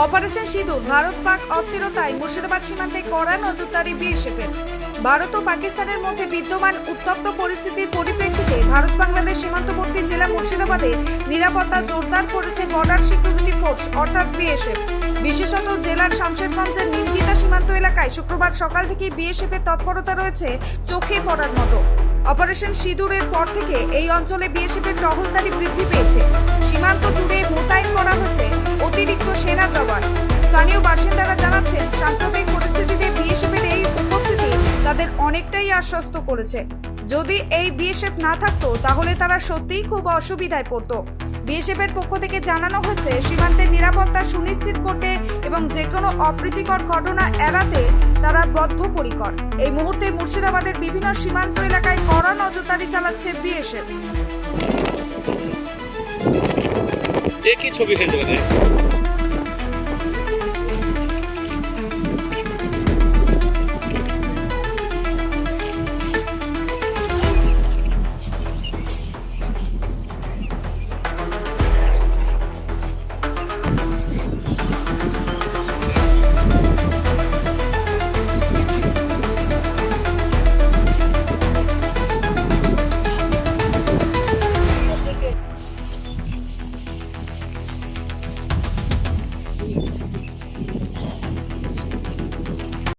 Operation সিঁদুর, ভারত পাক অস্থিরতায় মুর্শিদাবাদ সীমান্তে কড়া নজরদারি বিএসএফের। ভারত ও পাকিস্তানের মধ্যে বিদ্যমান উত্তপ্ত পরিস্থিতির পরিপ্রেক্ষিতে ভারত বাংলাদেশ সীমান্তবর্তী জেলা মুর্শিদাবাদে নিরাপত্তা জোরদার করেছে বর্ডার সিকিউরিটি ফোর্স, অর্থাৎ বিএসএফ। বিশেষত জেলার শামশেরগঞ্জের নিমতিতা সীমান্ত এলাকায় শুক্রবার সকাল থেকে বিএসএফ এর তৎপরতা রয়েছে চোখে পড়ার মতো। অপারেশন সিঁদুরের পর থেকে এই অঞ্চলে বিএসএফ এর টহলদারি বৃদ্ধি পেয়েছে। সীমান্ত জুড়ে মোতায়েন করা হয়েছে সেনা জওয়ান। স্থানীয় বাসিন্দারা জানাচ্ছেন, সাম্প্রতিক পরিস্থিতিতে বিএসএফ এর এই উপস্থিতি তাদের অনেকটাই আশ্বস্ত করেছে। যদি এই বিএসএফ না থাকতো, তাহলে তারা সত্যিই খুব অসুবিধায় পড়তো। বিএসএফ এর পক্ষ থেকে জানানো হয়েছে, সীমান্তের নিরাপত্তা সুনিশ্চিত করতে এবং যে কোনো অপ্রীতিকর ঘটনা এড়াতে তারা বদ্ধপরিকর। এই মুহূর্তে মুর্শিদাবাদের বিভিন্ন সীমান্ত এলাকায় কড়া নজরদারি চালাচ্ছে বিএসএফ।